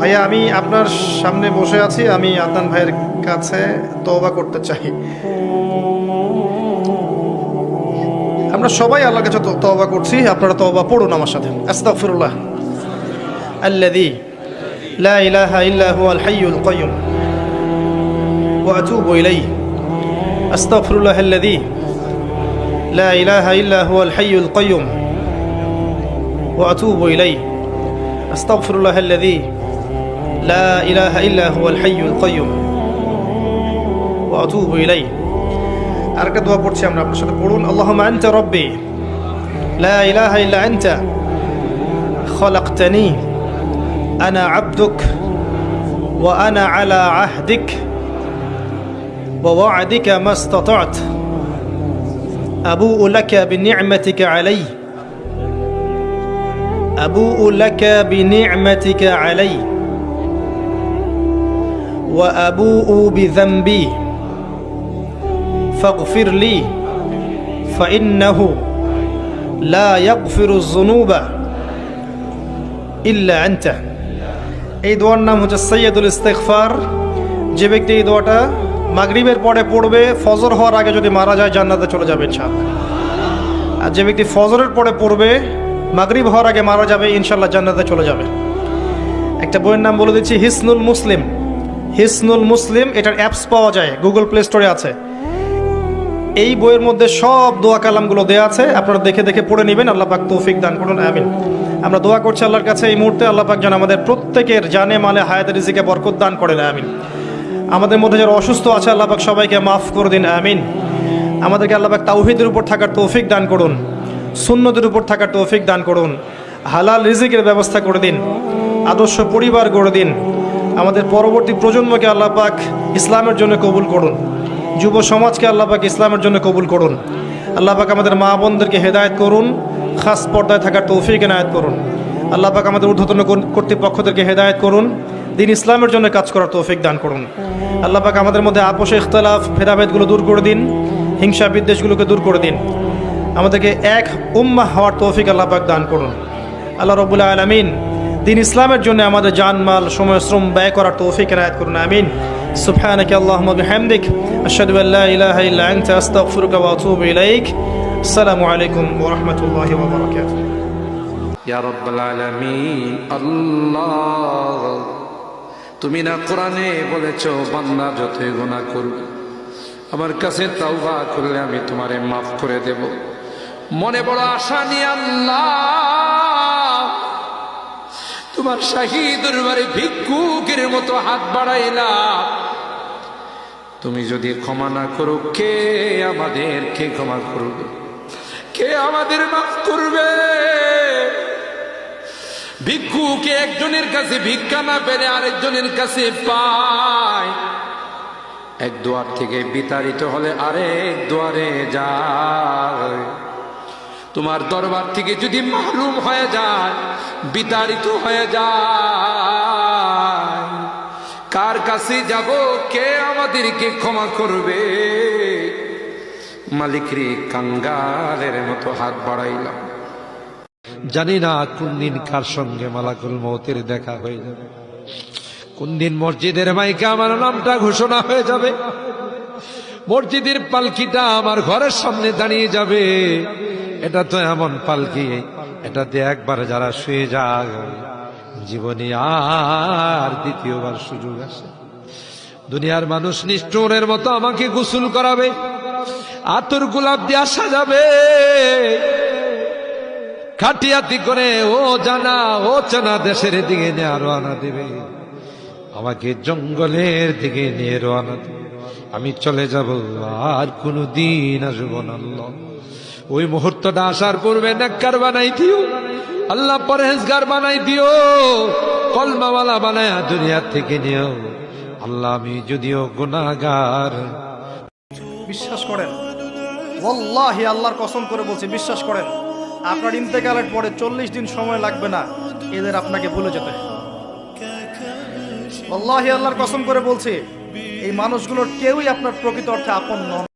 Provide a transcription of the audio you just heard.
ভাইয়া, আমি আপনার সামনে বসে আছি, আমি আদনান ভাইয়ের কাছে তওবা করতে চাই। আমরা সবাই আল্লাহর কাছে তো- তওবা করছি, আপনারা তওবা পড়ুন আমার সাথে। আস্তাগফিরুল্লাহ। আল্লাযী লা ইলাহা ইল্লা হুয়াল হাইয়ুল কাইয়্যুম ওয়া আতুবু ইলাইহি। আস্তাগফিরুল্লাহ আল্লাযী লা ইলাহা ইল্লা হুয়াল হাইয়ুল কাইয়্যুম ওয়া আতুবু ইলাইহি। আস্তাগফিরুল্লাহ আল্লাযী لا إله إلا هو الحي القيوم وأتوب إليه আরেকটা দোয়া পড়ছি আমরা আপনার সাথে পড়ুন আল্লাহুম্মা আনতা রাব্বি লা ইলাহা ইল্লা আনতা خلقتني أنا عبدك وأنا على عهدك ووعدك ما استطعت أبوء لك بنعمتك علي أبوء لك بنعمتك علي وأبوء بذنبي فاغفر لي فإنه لا يغفر الذنوب إلا أنت এই দোয়ার নাম হচ্ছে সৈয়দুল ইস্তেগফার যে ব্যক্তি এই দোয়াটা মাগরিবের পরে পড়বে ফজর হওয়ার আগে যদি মারা যায় জান্নাতে চলে যাবে ইনশাআল্লাহ আর যে ব্যক্তি ফজরের পরে পড়বে মাগরিব হওয়ার আগে মারা যাবে ইনশাল্লাহ জান্নাতে চলে যাবে একটা বইয়ের নাম বলে দিচ্ছি হিসনুল মুসলিম হিসনুল মুসলিম, এটার অ্যাপস পাওয়া যায় গুগল প্লে স্টোরে আছে। এই বইয়ের মধ্যে সব দোয়া কালামগুলো দেওয়া আছে, আপনারা দেখে দেখে পড়ে নেবেন, আল্লাহ পাক তৌফিক দান করুন, আমিন। আমরা দোয়া করছি আল্লাহর কাছে এই মুহূর্তে, আল্লাহ পাক যেন আমাদের প্রত্যেকের জানে, মালে হায়াত রিজিকে বরকত দান করেন, আমিন। আমাদের মধ্যে যারা অসুস্থ আছে, আল্লাহ পাক সবাইকে মাফ করে দিন, আমিন। আমাদেরকে আল্লাহ পাক তাওহিদের উপর থাকার তৌফিক দান করুন, সুন্নতের উপর থাকার তৌফিক দান করুন, হালাল রিজিকের ব্যবস্থা করে দিন, আদর্শ পরিবার গড়ে দিন আমাদের পরবর্তী প্রজন্মকে আল্লাহ পাক ইসলামের জন্য কবুল করুন। যুব সমাজকে আল্লাহ পাক ইসলামের জন্য কবুল করুন। আল্লাহ পাক আমাদের মা বোনদেরকে হেদায়ত করুন, খাস পর্দায় থাকার তৌফিক এনায়েত করুন। আল্লাহ পাক আমাদের ঊর্ধ্বতন কর- কর্তৃপক্ষদেরকে হেদায়েত করুন, দিন ইসলামের জন্য কাজ করার তৌফিক দান করুন। আল্লাহ পাক আমাদের মধ্যে আপোষে, ইখতলাফ, ভেদাভেদগুলো দূর করে দিন, হিংসা, বিদ্বেষগুলোকে দূর করে দিন। আমাদেরকে এক উম্মাহ হওয়ার তৌফিক আল্লাহ পাক দান করুন। আল্লাহ রবুল্লা আলমিন দিন ইসলামের জন্য আমাদের জানমাল সময় শ্রম ব্যয় করার তৌফিক এনায়েত করুন, আমিন। সুবহানাকে আল্লাহুম্মা বিহামদিক আসসালামু আলাইকুম ওয়া আল্লাহ, তুমি না কোরআনে বলেছ, বান্দা যতই গুনাহ করবে আমার কাছে তাওবা করলে আমি তোমারে মাফ করে দেব। মনে বড় আশা নিয়ে আল্লাহ তোমার শাহী দরবারে ভিক্ষুকের মতো হাত বাড়াইলাম তুমি যদি ক্ষমা না করো, কে আমাদের কে ক্ষমা করবে? কে আমাদের মাফ করবে? ভিক্ষুকে একজনের কাছে ভিক্ষা না পেলে আরেকজনের কাছে পায়। এক দুয়ার থেকে বিতাড়িত হলে আরেক দুয়ারে যায়। তোমার দরবার থেকে যদি মালুম হয়ে যায়, বিতাড়িত হয়ে যায়, কার কাছে যাব, কে আমাদেরকে ক্ষমা করবে? মালিক রে কাঙ্গালের মতো হাত বাড়াইলাম। জানি না কোন দিন কার সঙ্গে মালাকুল মৌতের দেখা হয়ে যাবে। কোন দিন মসজিদের মাইকে আমার নামটা ঘোষণা হয়ে যাবে। মসজিদের পালকিটা আমার ঘরের সামনে দাঁড়িয়ে যাবে। এটা তো এমন পালকি, এটাতে একবার যারা শুয়ে যায় জীবনে আর দ্বিতীয়বার সুযোগ আসে। দুনিয়ার মানুষ নিষ্ঠুরের মতো আমাকে গোসল করাবে, আতর গোলাপ দিয়ে আসা যাবে। খাটিয়াতি করে ও জানা, ও চেনা দেশের দিকে নিয়ে রওনা দেবে। আমাকে জঙ্গলের দিকে নিয়ে রওনা দেবে। আমি চলে যাব আর কোনো দিন আসব না ওই মুহূর্তটা আসার পূর্বে নেককার বানাই দিও। আল্লাহ পরহেজগার বানাই দিও। কলমাওয়ালা বানায় দুনিয়ার থেকে নিও। আল্লাহ, আমি যদিও গুনাহগার। বিশ্বাস করেন। ওয়াল্লাহি, আল্লাহর কসম করে বলছি, বিশ্বাস করেন। আপনার ইন্তেকালের পরে চল্লিশ দিন সময় লাগবে না, এদের আপনাকে ভুলে যেতে ওয়াল্লাহি, আল্লাহর কসম করে বলছি, এই মানুষগুলোর কেউই আপনার প্রকৃত অর্থে আপন নন।